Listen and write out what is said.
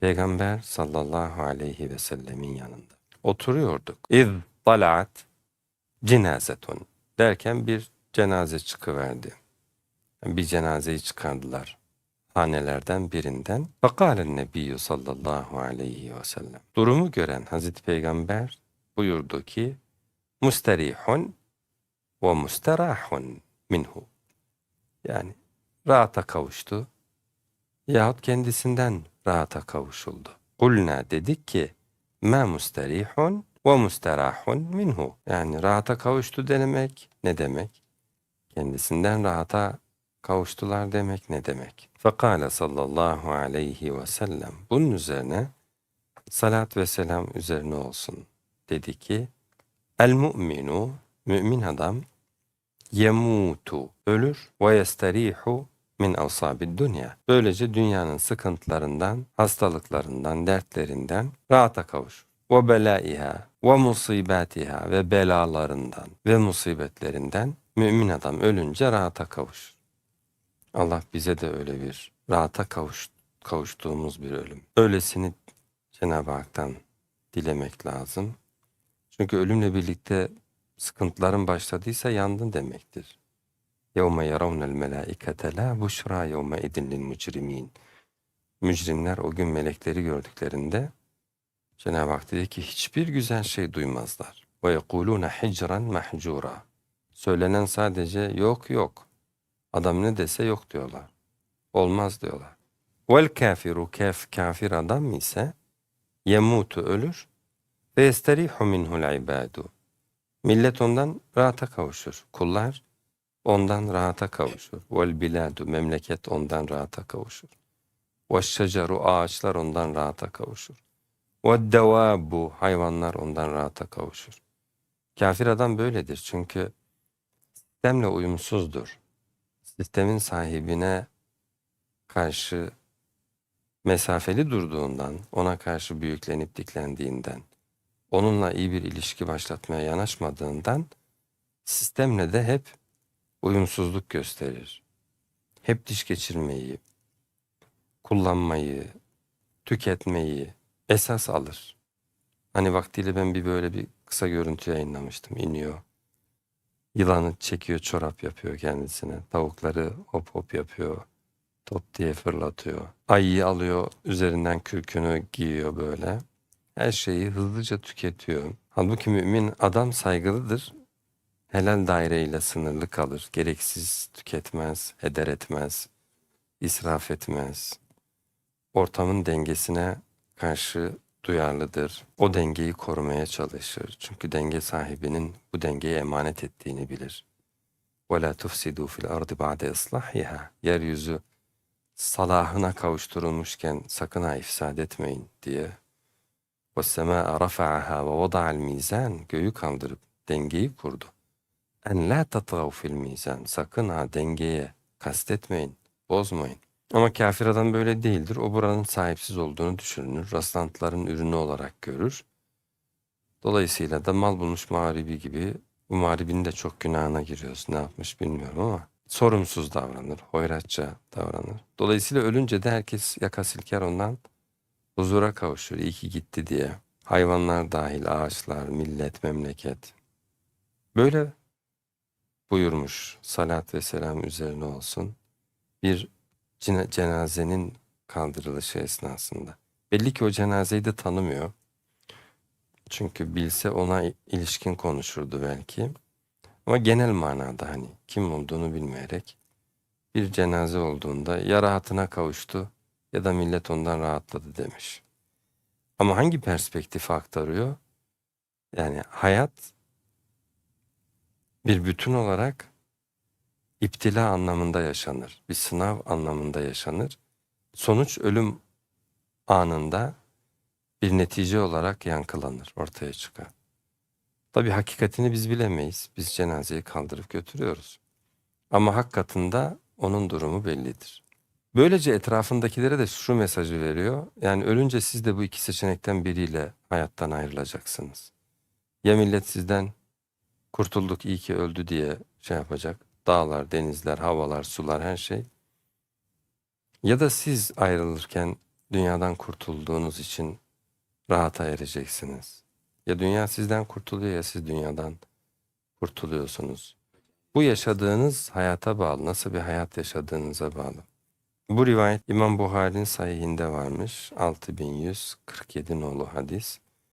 Peygamber sallallahu aleyhi ve sellemin yanında. Oturuyorduk. İz talaat cenazetun derken bir cenaze çıkıverdi. Bir cenazeyi çıkardılar hanelerden birinden. Fakalen nebiyyü sallallahu aleyhi ve sellem. Durumu gören Hazreti Peygamber buyurdu ki musterihun ve musterahun minhu. Yani rahata kavuştu yahut kendisinden rahata kavuşuldu. Kulna dedik ki ma musterihun ve musterahun minhu. Yani rahata kavuştu demek ne demek? Kendisinden rahata kavuştular demek ne demek? Fekale sallallahu aleyhi ve sellem bunun üzerine salat ve selam üzerine olsun. Dedi ki el mu'minu mümin adam yemutu ölür ve yesterihu min asabid dünya. Böylece dünyanın sıkıntılarından, hastalıklarından, dertlerinden rahata kavuşur. Ve belaiha ve musibatiha ve belalarından ve musibetlerinden mümin adam ölünce rahata kavuşur. Allah bize de öyle bir rahata kavuş, kavuştuğumuz bir ölüm. Öylesini Cenab-ı Hak'tan dilemek lazım. Çünkü ölümle birlikte sıkıntıların başladıysa yandın demektir. يَوْمَ يَرَوْنَ الْمَلَائِكَةَ لَا بُشْرَى يَوْمَ اِذٍ لِلْمُجْرِم۪ينَ Mücrimler o gün melekleri gördüklerinde Cenab-ı Hak dedi ki hiçbir güzel şey duymazlar. وَيَقُولُونَ حِجْرًا مَحْجُورًا Söylenen sadece yok yok. Adam ne dese yok diyorlar. Olmaz diyorlar. Vel kafiru kaf kafir adam ise yemutu ölür ve yesterihu minhul ibadu. Millet ondan rahata kavuşur. Kullar ondan rahata kavuşur. Vel biladu memleket ondan rahata kavuşur. Ve şeceru ağaçlar ondan rahata kavuşur. Ve devabu hayvanlar ondan rahata kavuşur. Kafir adam böyledir çünkü sistemle uyumsuzdur. Sistemin sahibine karşı mesafeli durduğundan, ona karşı büyüklenip diklendiğinden, onunla iyi bir ilişki başlatmaya yanaşmadığından sistemle de hep uyumsuzluk gösterir. Hep diş geçirmeyi, kullanmayı, tüketmeyi esas alır. Hani vaktiyle ben bir böyle bir kısa görüntü yayınlamıştım. İniyor. Yılanı çekiyor, çorap yapıyor kendisine. Tavukları hop hop yapıyor. Top diye fırlatıyor. Ayıyı alıyor, üzerinden kürkünü giyiyor böyle. Her şeyi hızlıca tüketiyor. Halbuki mümin adam saygılıdır Helal daireyle sınırlı kalır. Gereksiz tüketmez, heder etmez, israf etmez. Ortamın dengesine karşı duyarlıdır. O dengeyi korumaya çalışır. Çünkü denge sahibinin bu dengeyi emanet ettiğini bilir. وَلَا تُفْسِدُوا فِي الْأَرْضِ بَعْدَ إِصْلَاحِهَا Yeryüzü salahına kavuşturulmuşken sakın ha ifsad etmeyin diye. وَالسَّمَاءَ رَفَعَهَا وَوَضَعَ الْمِيزَانِ Göğü kaldırıp dengeyi kurdu. En la tatgav fil mizan. Sakın ha dengeye kastetmeyin, bozmayın. Ama kafir adam böyle değildir. O buranın sahipsiz olduğunu düşünür. Rastlantıların ürünü olarak görür. Dolayısıyla da mal bulmuş mağribi gibi bu mağribinin de çok günahına giriyoruz. Ne yapmış bilmiyorum ama sorumsuz davranır, hoyratça davranır. Dolayısıyla ölünce de herkes yaka silker ondan huzura kavuşur. İyi ki gitti diye. Hayvanlar dahil, ağaçlar, millet, memleket. Böyle buyurmuş salat ve selam üzerine olsun. Bir cenazenin kaldırılışı esnasında. Belli ki o cenazeyi de tanımıyor. Çünkü bilse ona ilişkin konuşurdu belki. Ama genel manada hani kim olduğunu bilmeyerek bir cenaze olduğunda ya rahatına kavuştu ya da millet ondan rahatladı demiş. Ama hangi perspektifi aktarıyor? Yani hayat bir bütün olarak iptila anlamında yaşanır. Bir sınav anlamında yaşanır. Sonuç ölüm anında bir netice olarak yankılanır, ortaya çıkar. Tabi hakikatini biz bilemeyiz. Biz cenazeyi kaldırıp götürüyoruz. Ama hak katında onun durumu bellidir. Böylece etrafındakilere de şu mesajı veriyor. Yani ölünce siz de bu iki seçenekten biriyle hayattan ayrılacaksınız. Ya millet sizden kurtulduk iyi ki öldü diye şey yapacak. Dağlar, denizler, havalar, sular her şey. Ya da siz ayrılırken dünyadan kurtulduğunuz için rahata ereceksiniz. Ya dünya sizden kurtuluyor ya siz dünyadan kurtuluyorsunuz. Bu yaşadığınız hayata bağlı. Nasıl bir hayat yaşadığınıza bağlı. Bu rivayet İmam Buhari'nin sahihinde varmış. 6147 nolu hadis.